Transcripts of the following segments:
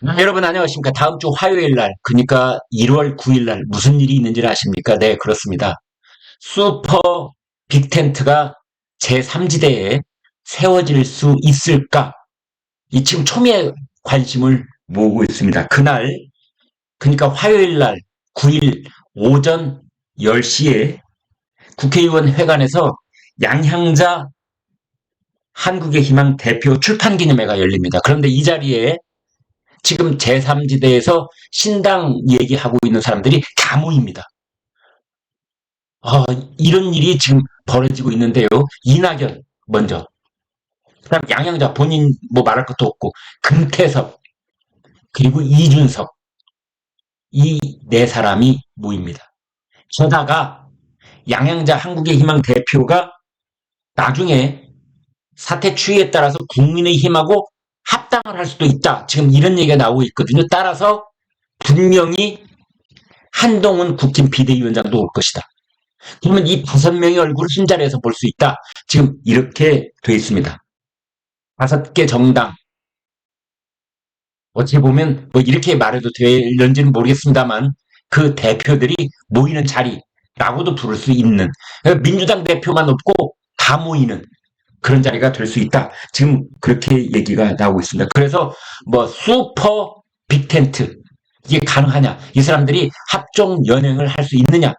네, 여러분 안녕하십니까. 다음 주 화요일 날, 그러니까 1월 9일 날 무슨 일이 있는지를 아십니까? 네, 그렇습니다. 슈퍼 빅텐트가 제3지대에 세워질 수 있을까? 이 지금 초미의 관심을 모으고 있습니다. 그날, 그러니까 화요일 날 9일 오전 10시에 국회의원 회관에서 양향자 한국의 희망 대표 출판 기념회가 열립니다. 그런데 이 자리에 지금 제3지대에서 신당 얘기하고 있는 사람들이 다 모입니다. 아, 이런 일이 지금 벌어지고 있는데요. 이낙연 먼저. 그다음 양양자 본인 뭐 말할 것도 없고 금태섭 그리고 이준석 이 네 사람이 모입니다. 게다가 양양자 한국의 희망 대표가 나중에 사태 추이에 따라서 국민의 힘하고 합당을 할 수도 있다. 지금 이런 얘기가 나오고 있거든요. 따라서 분명히 한동훈 국힘 비대위원장도 올 것이다. 그러면 이 다섯 명의 얼굴을 한 자리에서 볼 수 있다. 지금 이렇게 돼 있습니다. 다섯 개 정당. 어떻게 보면 뭐 이렇게 말해도 될런지는 모르겠습니다만 그 대표들이 모이는 자리라고도 부를 수 있는 민주당 대표만 없고 다 모이는 그런 자리가 될 수 있다. 지금 그렇게 얘기가 나오고 있습니다. 그래서 뭐 슈퍼 빅텐트 이게 가능하냐? 이 사람들이 합종 연행을 할 수 있느냐?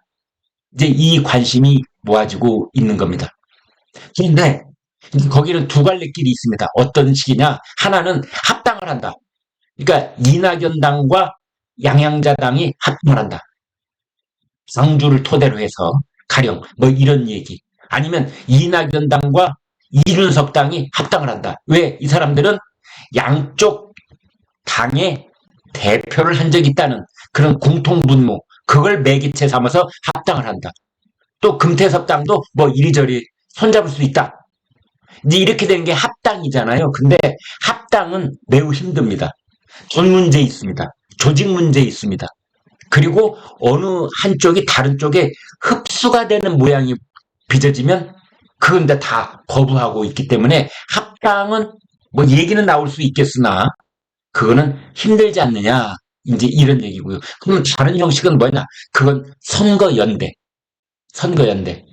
이제 이 관심이 모아지고 있는 겁니다. 그런데 거기는 두 갈래 길이 있습니다. 어떤 식이냐? 하나는 합당을 한다. 그러니까 이낙연 당과 양양자 당이 합당을 한다. 상주를 토대로 해서 가령 뭐 이런 얘기. 아니면 이낙연 당과 이준석 당이 합당을 한다. 왜? 이 사람들은 양쪽 당의 대표를 한 적이 있다는 그런 공통분모, 그걸 매개체 삼아서 합당을 한다. 또 금태섭 당도 뭐 이리저리 손잡을 수 있다. 이제 이렇게 되는 게 합당이잖아요. 근데 합당은 매우 힘듭니다. 돈 문제 있습니다. 조직 문제 있습니다. 그리고 어느 한쪽이 다른 쪽에 흡수가 되는 모양이 빚어지면 그런데 다 거부하고 있기 때문에 합당은 뭐 얘기는 나올 수 있겠으나 그거는 힘들지 않느냐 이제 이런 얘기고요. 그러면 다른 형식은 뭐냐? 그건 선거연대, 선거연대.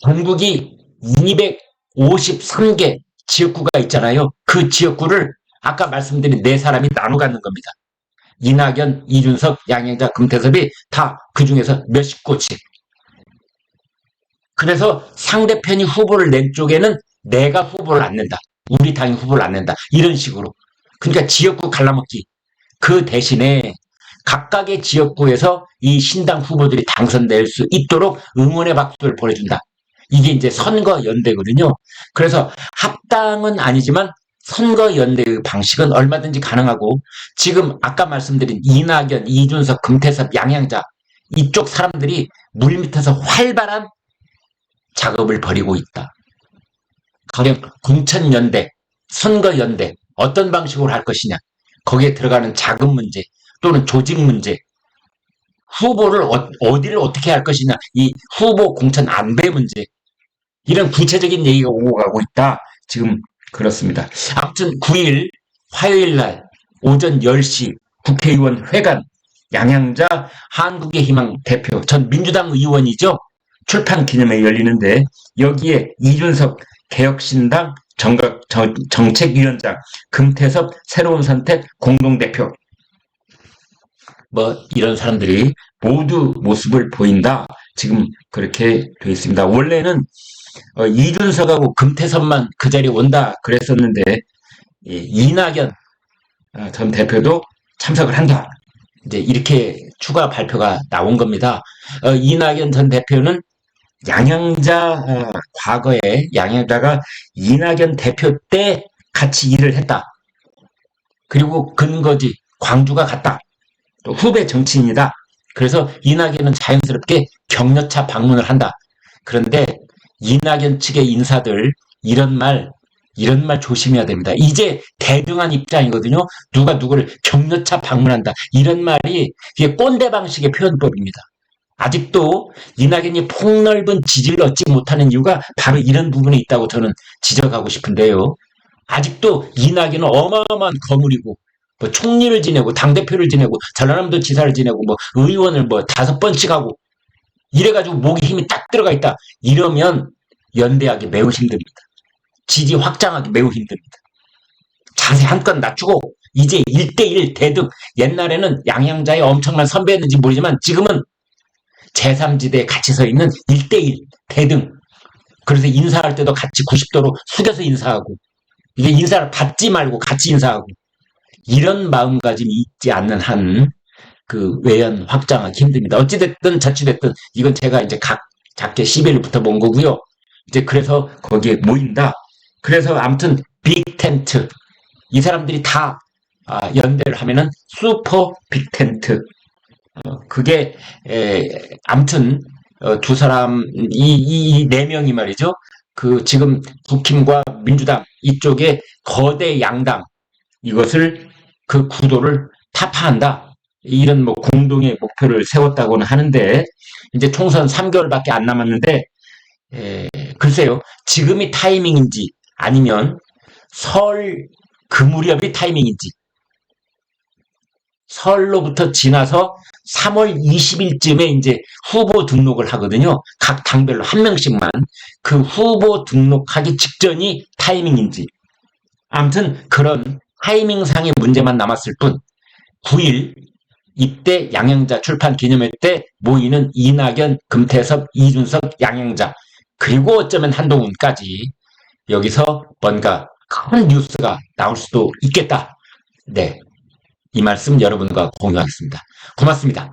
전국이 253개 지역구가 있잖아요. 그 지역구를 아까 말씀드린 네 사람이 나눠 갖는 겁니다. 이낙연, 이준석, 양행자, 금태섭이 다 그 중에서 몇십 곳씩 그래서 상대편이 후보를 낸 쪽에는 내가 후보를 안 낸다. 우리 당이 후보를 안 낸다. 이런 식으로. 그러니까 지역구 갈라먹기. 그 대신에 각각의 지역구에서 이 신당 후보들이 당선될 수 있도록 응원의 박수를 보내준다. 이게 이제 선거연대거든요. 그래서 합당은 아니지만 선거연대의 방식은 얼마든지 가능하고 지금 아까 말씀드린 이낙연, 이준석, 금태섭, 양양자 이쪽 사람들이 물밑에서 활발한 작업을 벌이고 있다. 가령 공천연대, 선거연대 어떤 방식으로 할 것이냐 거기에 들어가는 자금 문제 또는 조직 문제 후보를 어, 디를 어떻게 할 것이냐 이 후보 공천 안배 문제 이런 구체적인 얘기가 오고 가고 있다. 지금 그렇습니다. 아무튼 9일 화요일 날 오전 10시 국회의원 회관 양양자 한국의 희망 대표 전 민주당 의원이죠. 출판 기념회 열리는데 여기에 이준석 개혁신당 정각, 정책위원장 금태섭 새로운 선택 공동대표 뭐 이런 사람들이 모두 모습을 보인다. 지금 그렇게 되어 있습니다. 원래는 어, 이준석하고 금태섭만 그 자리에 온다 그랬었는데 이낙연 어, 전 대표도 참석을 한다. 이제 이렇게 추가 발표가 나온 겁니다. 어, 이낙연 전 대표는 양양자 어, 과거에 양양자가 이낙연 대표 때 같이 일을 했다. 그리고 근거지 광주가 갔다. 또 후배 정치인이다. 그래서 이낙연은 자연스럽게 격려차 방문을 한다. 그런데 이낙연 측의 인사들 이런 말 이런 말 조심해야 됩니다. 이제 대등한 입장이거든요. 누가 누구를 격려차 방문한다. 이런 말이 이게 꼰대 방식의 표현법입니다. 아직도 이낙연이 폭넓은 지지를 얻지 못하는 이유가 바로 이런 부분에 있다고 저는 지적하고 싶은데요. 아직도 이낙연은 어마어마한 거물이고 뭐 총리를 지내고 당대표를 지내고 전라남도 지사를 지내고 뭐 의원을 뭐 다섯 번씩 하고 이래가지고 목에 힘이 딱 들어가 있다. 이러면 연대하기 매우 힘듭니다. 지지 확장하기 매우 힘듭니다. 자세 한껏 낮추고 이제 1대1 대등 옛날에는 양양자의 엄청난 선배였는지 모르지만 지금은 제3지대에 같이 서 있는 1대1 대등 그래서 인사할 때도 같이 90도로 숙여서 인사하고 이게 인사를 받지 말고 같이 인사하고 이런 마음가짐이 있지 않는 한 그 외연 확장하기 힘듭니다. 어찌됐든 자취됐든 이건 제가 이제 각 작게 시비를 붙어본 거고요. 이제 그래서 거기에 모인다. 그래서 아무튼 빅 텐트 이 사람들이 다 아, 연대를 하면은 슈퍼 빅 텐트 어, 그게 에, 아무튼 어, 두 사람 이네 명이 말이죠. 그 지금 국힘과 민주당 이쪽에 거대 양당 이것을 그 구도를 타파한다. 이런 뭐 공동의 목표를 세웠다고는 하는데 이제 총선 3개월밖에 안 남았는데 에, 글쎄요 지금이 타이밍인지 아니면 설 그 무렵이 타이밍인지 설로부터 지나서 3월 20일쯤에 이제 후보 등록을 하거든요. 각 당별로 한 명씩만 그 후보 등록하기 직전이 타이밍인지 아무튼 그런 타이밍상의 문제만 남았을 뿐 9일 이때 양양자 출판 기념회 때 모이는 이낙연, 금태섭, 이준석, 양양자 그리고 어쩌면 한동훈까지 여기서 뭔가 큰 뉴스가 나올 수도 있겠다. 네. 이 말씀 여러분과 공유하겠습니다. 고맙습니다.